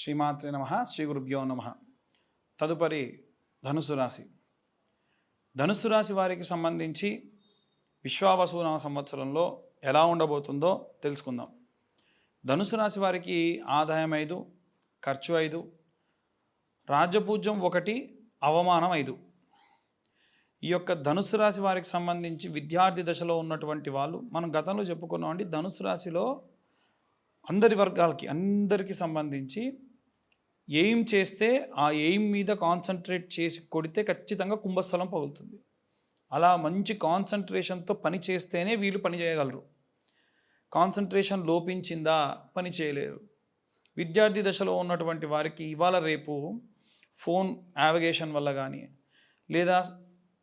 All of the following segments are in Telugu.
శ్రీమాత్రే నమ శ్రీ గురుభ్యో నమ. తదుపరి ధనుసు రాశి. ధనుసు రాశి వారికి సంబంధించి విశ్వావసునామ సంవత్సరంలో ఎలా ఉండబోతుందో తెలుసుకుందాం. ధనుసు రాశి వారికి ఆదాయం ఐదు ఖర్చు ఐదు రాజ్యపూజ్యం ఒకటి అవమానం ఐదు. ఈ యొక్క ధనుసు రాశి వారికి సంబంధించి విద్యార్థి దశలో ఉన్నటువంటి వాళ్ళు మనం గతంలో చెప్పుకున్నామండి ధనుసు రాశిలో అందరి వర్గాలకి అందరికీ సంబంధించి ఎయిమ్ చేస్తే ఆ ఎయిమ్ మీద కాన్సన్ట్రేట్ చేసి కొడితే ఖచ్చితంగా కుంభస్థలం పగులుతుంది. అలా మంచి కాన్సన్ట్రేషన్తో పని చేస్తేనే వీళ్ళు పని చేయగలరు. కాన్సన్ట్రేషన్ లోపించిందా? పని చేయలేరు. విద్యార్థి దశలో ఉన్నటువంటి వారికి ఇవాళ రేపు ఫోన్ యావిగేషన్ వల్ల కానీ లేదా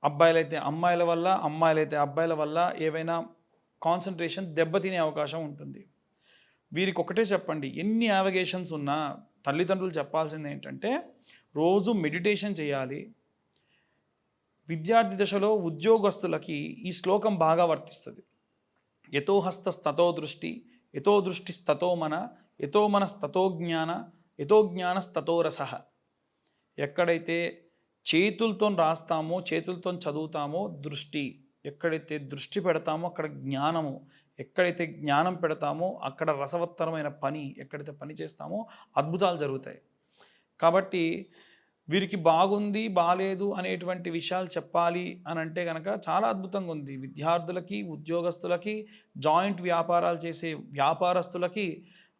అబ్బాయిలైతే అమ్మాయిల వల్ల అమ్మాయిలైతే అబ్బాయిల వల్ల ఏవైనా కాన్సన్ట్రేషన్ దెబ్బతినే అవకాశం ఉంటుంది. వీరికి ఒకటే చెప్పండి ఎన్ని యావిగేషన్స్ ఉన్నా తల్లిదండ్రులు చెప్పాల్సింది ఏంటంటే రోజు మెడిటేషన్ చేయాలి. విద్యార్థి దశలో ఉద్యోగస్తులకి ఈ శ్లోకం బాగా వర్తిస్తుంది. యతో హస్తస్తతో దృష్టి యథో దృష్టి స్తతో మన యథో మన స్తతో జ్ఞాన యథో జ్ఞాన స్తతో రస. ఎక్కడైతే చేతులతో రాస్తామో చేతులతో చదువుతామో దృష్టి ఎక్కడైతే దృష్టి పెడతామో అక్కడ జ్ఞానము ఎక్కడైతే జ్ఞానం పెడతామో అక్కడ రసవత్తరమైన పని ఎక్కడైతే పని చేస్తామో అద్భుతాలు జరుగుతాయి. కాబట్టి వీరికి బాగుంది బాలేదు అనేటువంటి విషయాలు చెప్పాలి అని అంటే కనుక చాలా అద్భుతంగా ఉంది. విద్యార్థులకి ఉద్యోగస్తులకి జాయింట్ వ్యాపారాలు చేసే వ్యాపారస్తులకి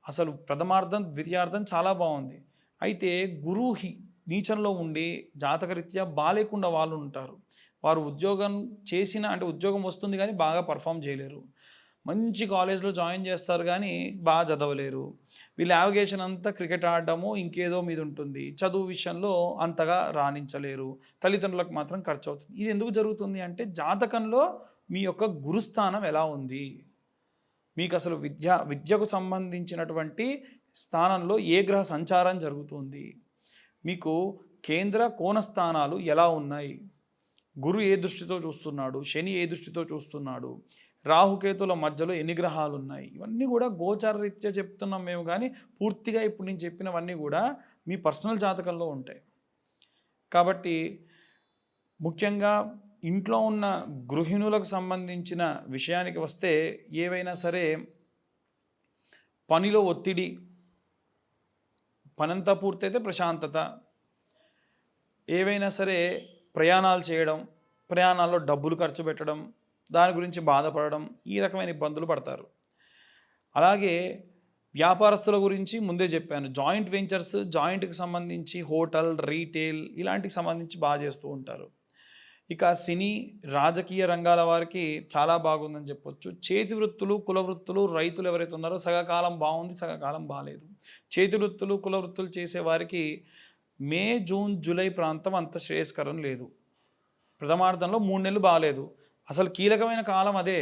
అసలు ప్రథమార్థం ద్వితీయార్థం చాలా బాగుంది. అయితే గురుహి నీచంలో ఉండి జాతకరీత్యా బాలేకుండా వాళ్ళు ఉంటారు. వారు ఉద్యోగం చేసిన అంటే ఉద్యోగం వస్తుంది కానీ బాగా పర్ఫామ్ చేయలేరు. మంచి కాలేజ్లో జాయిన్ చేస్తారు కానీ బాగా చదవలేరు. వీళ్ళ యావిగేషన్ అంతా క్రికెట్ ఆడడము ఇంకేదో మీద ఉంటుంది. చదువు విషయంలో అంతగా రాణించలేరు. తల్లిదండ్రులకు మాత్రం ఖర్చు అవుతుంది. ఇది ఎందుకు జరుగుతుంది అంటే జాతకంలో మీ యొక్క గురుస్థానం ఎలా ఉంది? మీకు అసలు విద్య విద్యకు సంబంధించినటువంటి స్థానంలో ఏ గ్రహ సంచారం జరుగుతుంది? మీకు కేంద్ర కోణ స్థానాలు ఎలా ఉన్నాయి? గురు ఏ దృష్టితో చూస్తున్నాడు? శని ఏ దృష్టితో చూస్తున్నాడు? రాహుకేతుల మధ్యలో ఎన్ని గ్రహాలు ఉన్నాయి ఇవన్నీ కూడా గోచార రీత్యా చెప్తున్నాం మేము కానీ పూర్తిగా ఇప్పుడు నేను చెప్పినవన్నీ కూడా మీ పర్సనల్ జాతకంలో ఉంటాయి. కాబట్టి ముఖ్యంగా ఇంట్లో ఉన్న గృహిణులకు సంబంధించిన విషయానికి వస్తే ఏవైనా సరే పనిలో ఒత్తిడి పనంతా పూర్తయితే ప్రశాంతత. ఏవైనా సరే ప్రయాణాలు చేయడం ప్రయాణాల్లో డబ్బులు ఖర్చు పెట్టడం దాని గురించి బాధపడడం ఈ రకమైన ఇబ్బందులు పడతారు. అలాగే వ్యాపారస్తుల గురించి ముందే చెప్పాను. జాయింట్ వెంచర్స్ జాయింట్కి సంబంధించి హోటల్ రీటైల్ ఇలాంటికి సంబంధించి బాగా చేస్తూ ఉంటారు. ఇక సినీ రాజకీయ రంగాల వారికి చాలా బాగుందని చెప్పొచ్చు. చేతి వృత్తులు కుల వృత్తులు రైతులు ఎవరైతే ఉన్నారో సగకాలం బాగుంది సగకాలం బాగాలేదు. చేతి వృత్తులు కుల వృత్తులు చేసే వారికి మే జూన్ జూలై ప్రాంతం అంత శ్రేయస్కరం లేదు. ప్రథమార్థంలో మూడు నెలలు బాగాలేదు అసలు కీలకమైన కాలం అదే.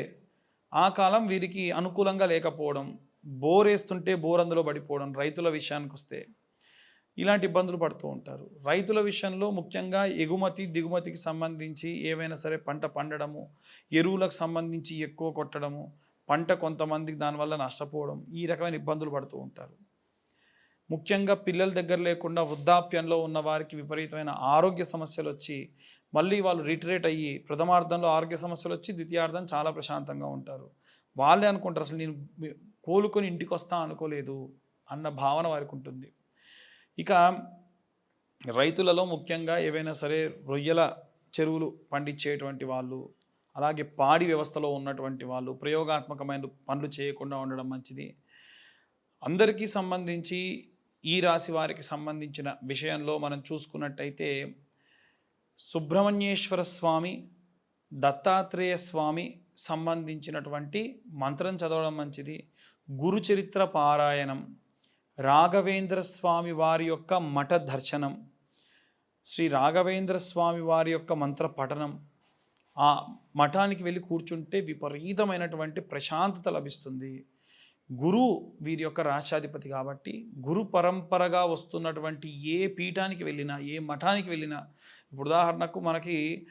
ఆ కాలం వీరికి అనుకూలంగా లేకపోవడం బోర్ వేస్తుంటే బోర్ అందులో పడిపోవడం రైతుల విషయానికి వస్తే ఇలాంటి ఇబ్బందులు పడుతూ ఉంటారు. రైతుల విషయంలో ముఖ్యంగా ఎగుమతి దిగుమతికి సంబంధించి ఏవైనా సరే పంట పండడము ఎరువులకు సంబంధించి ఎక్కువ కొట్టడము పంట కొంతమందికి దానివల్ల నష్టపోవడం ఈ రకమైన ఇబ్బందులు పడుతూ ఉంటారు. ముఖ్యంగా పిల్లల దగ్గర లేకుండా వృద్ధాప్యంలో ఉన్న వారికి విపరీతమైన ఆరోగ్య సమస్యలు వచ్చి మళ్ళీ వాళ్ళు రిటరేట్ అయ్యి ప్రథమార్థంలో ఆరోగ్య సమస్యలు వచ్చి ద్వితీయార్థం చాలా ప్రశాంతంగా ఉంటారు. వాళ్ళే అనుకుంటారు అసలు నేను కోలుకొని ఇంటికి వస్తా అనుకోలేదు అన్న భావన వారికి ఉంటుంది. ఇక రైతులలో ముఖ్యంగా ఏవైనా సరే రొయ్యల చెరువులు పండించేటువంటి వాళ్ళు అలాగే పాడి వ్యవస్థలో ఉన్నటువంటి వాళ్ళు ప్రయోగాత్మకమైన పనులు చేయకుండా ఉండడం మంచిది. అందరికీ సంబంధించి ఈ రాశి వారికి సంబంధించిన విషయంలో మనం చూసుకున్నట్టయితే సుబ్రహ్మణ్యేశ్వర స్వామి దత్తాత్రేయ స్వామి సంబంధించినటువంటి మంత్రం చదవడం మంచిది. గురుచరిత్ర పారాయణం రాఘవేంద్ర స్వామి వారి యొక్క మఠ దర్శనం శ్రీ రాఘవేంద్ర స్వామి వారి యొక్క మంత్ర పఠనం ఆ మఠానికి వెళ్ళి కూర్చుంటే విపరీతమైనటువంటి ప్రశాంతత లభిస్తుంది. గురువు వీరి యొక్క రాష్ట్రాధిపతి కాబట్టి గురు పరంపరగా వస్తున్నటువంటి ఏ పీఠానికి వెళ్ళినా ఏ మఠానికి వెళ్ళినా ఇప్పుడు ఉదాహరణకు మనకి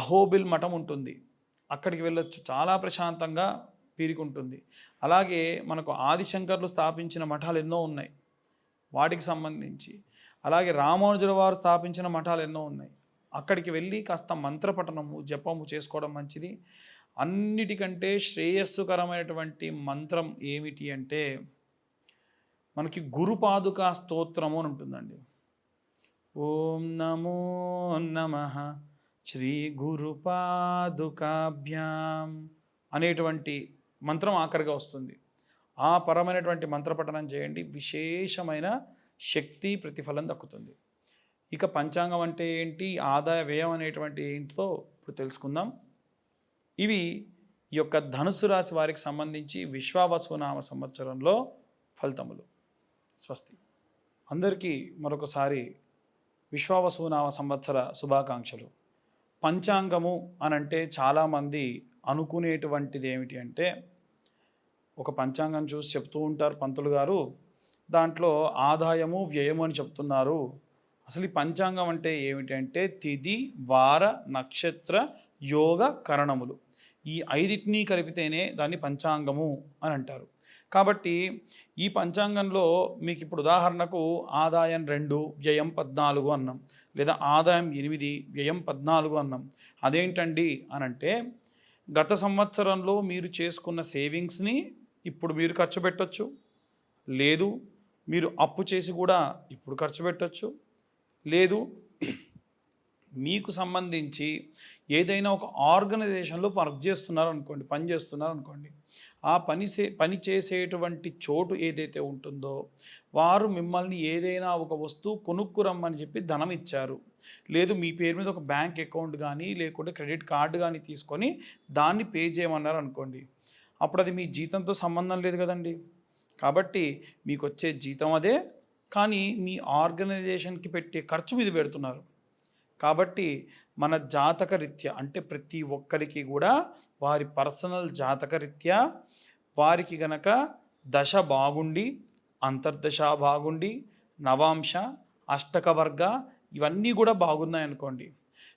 అహోబిల్ మఠం ఉంటుంది. అక్కడికి వెళ్ళొచ్చు. చాలా ప్రశాంతంగా వీరికి ఉంటుంది. అలాగే మనకు ఆదిశంకర్లు స్థాపించిన మఠాలు ఎన్నో ఉన్నాయి. వాటికి సంబంధించి. అలాగే రామానుజుల వారు స్థాపించిన మఠాలు ఎన్నో ఉన్నాయి. అక్కడికి వెళ్ళి కాస్త మంత్రపఠనము జపము చేసుకోవడం మంచిది. అన్నిటికంటే శ్రేయస్సుకరమైనటువంటి మంత్రం ఏమిటి అంటే మనకి గురుపాదుకా స్తోత్రము అని ఉంటుందండి. ఓం నమో నమ శ్రీ గురుపాదుకాభ్యాం అనేటువంటి మంత్రం ఆఖరిగా వస్తుంది. ఆ పరమైనటువంటి మంత్రపఠనం చేయండి. విశేషమైన శక్తి ప్రతిఫలం దక్కుతుంది. ఇక పంచాంగం అంటే ఏంటి? ఆదాయ వ్యయం అనేటువంటి ఏంటితో ఇప్పుడు తెలుసుకుందాం. ఇవి ఈ యొక్క ధనుసు రాశి వారికి సంబంధించి విశ్వావసునామ సంవత్సరంలో ఫలితములు. స్వస్తి. అందరికీ మరొకసారి విశ్వావసునామ సంవత్సర శుభాకాంక్షలు. పంచాంగము అని అంటే చాలామంది అనుకునేటువంటిది ఏమిటి అంటే ఒక పంచాంగం చూసి చెప్తూ ఉంటారు పంతులు గారు దాంట్లో ఆదాయము వ్యయము అని చెప్తున్నారు. అసలు ఈ పంచాంగం అంటే ఏమిటంటే తిది వార నక్షత్ర యోగ కరణములు. ఈ ఐదిటిని కలిపితేనే దాన్ని పంచాంగము అని అంటారు. కాబట్టి ఈ పంచాంగంలో మీకు ఇప్పుడు ఉదాహరణకు ఆదాయం రెండు వ్యయం పద్నాలుగు అన్నాం లేదా ఆదాయం ఎనిమిది వ్యయం పద్నాలుగు అన్నాం అదేంటండి అని అంటే గత సంవత్సరంలో మీరు చేసుకున్న సేవింగ్స్ని ఇప్పుడు మీరు ఖర్చు పెట్టచ్చు. లేదు మీరు అప్పు చేసి కూడా ఇప్పుడు ఖర్చు పెట్టచ్చు. లేదు మీకు సంబంధించి ఏదైనా ఒక ఆర్గనైజేషన్లో వర్క్ చేస్తున్నారు అనుకోండి పని చేస్తున్నారు అనుకోండి ఆ పని చే పని చేసేటువంటి చోటు ఏదైతే ఉంటుందో వారు మిమ్మల్ని ఏదైనా ఒక వస్తువు కొనుక్కురమ్మని చెప్పి ధనం ఇచ్చారు. లేదు మీ పేరు మీద ఒక బ్యాంక్ అకౌంట్ కానీ లేకుంటే క్రెడిట్ కార్డు కానీ తీసుకొని దాన్ని పే చేయమన్నారు అనుకోండి అప్పుడు అది మీ జీతంతో సంబంధం లేదు కదండి. కాబట్టి మీకు వచ్చే జీతం అదే కానీ మీ ఆర్గనైజేషన్కి పెట్టే ఖర్చు మీద పెడుతున్నారు. కాబట్టి మన జాతక రీత్యా అంటే ప్రతి ఒక్కరికి కూడా వారి పర్సనల్ జాతక రీత్యా వారికి గనక దశ బాగుండి అంతర్దశ బాగుండి నవాంశ అష్టక వర్గ ఇవన్నీ కూడా బాగున్నాయి అనుకోండి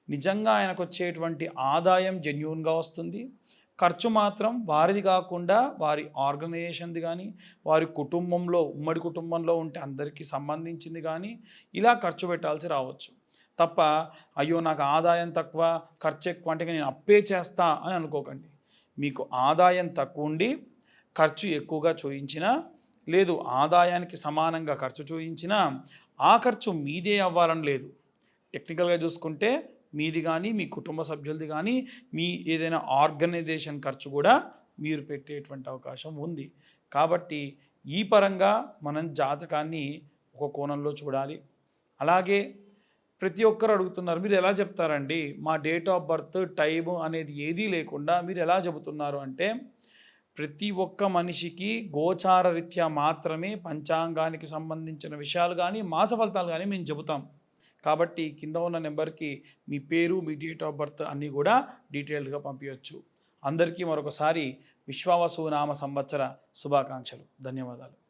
నిజంగా ఆయనకు వచ్చేటువంటి ఆదాయం జెన్యున్గా వస్తుంది. ఖర్చు మాత్రం వారిది కాకుండా వారి ఆర్గనైజేషన్ది కానీ వారి కుటుంబంలో ఉమ్మడి కుటుంబంలో ఉంటే అందరికీ సంబంధించింది కానీ ఇలా ఖర్చు పెట్టాల్సి రావచ్చు. తప్ప అయ్యో నాకు ఆదాయం తక్కువ ఖర్చు ఎక్కువ అంటే నేను అప్పే చేస్తా అని అనుకోకండి. మీకు ఆదాయం తక్కువ ఉండి ఖర్చు ఎక్కువగా చూయించినా లేదు ఆదాయానికి సమానంగా ఖర్చు చూయించినా ఆ ఖర్చు మీదే అవ్వాలని లేదు. టెక్నికల్గా చూసుకుంటే మీది కానీ మీ కుటుంబ సభ్యులది కానీ మీ ఏదైనా ఆర్గనైజేషన్ ఖర్చు కూడా మీరు పెట్టేటువంటి అవకాశం ఉంది. కాబట్టి ఈ పరంగా మనం జాతకాన్ని ఒక కోణంలో చూడాలి. అలాగే ప్రతి ఒక్కరు అడుగుతున్నారు మీరు ఎలా చెప్తారండి? మా డేట్ ఆఫ్ బర్త్ టైము అనేది ఏదీ లేకుండా మీరు ఎలా చెబుతున్నారు అంటే ప్రతి ఒక్క మనిషికి గోచార రీత్యా మాత్రమే పంచాంగానికి సంబంధించిన విషయాలు కానీ మాస ఫలితాలు కానీ మేము చెబుతాం. కాబట్టి కింద ఉన్న నెంబర్కి మీ పేరు మీ డేట్ ఆఫ్ బర్త్ అన్నీ కూడా డీటెయిల్డ్గా పంపించవచ్చు అందరికీ మరొకసారి విశ్వావసు నామ సంవత్సర శుభాకాంక్షలు. ధన్యవాదాలు.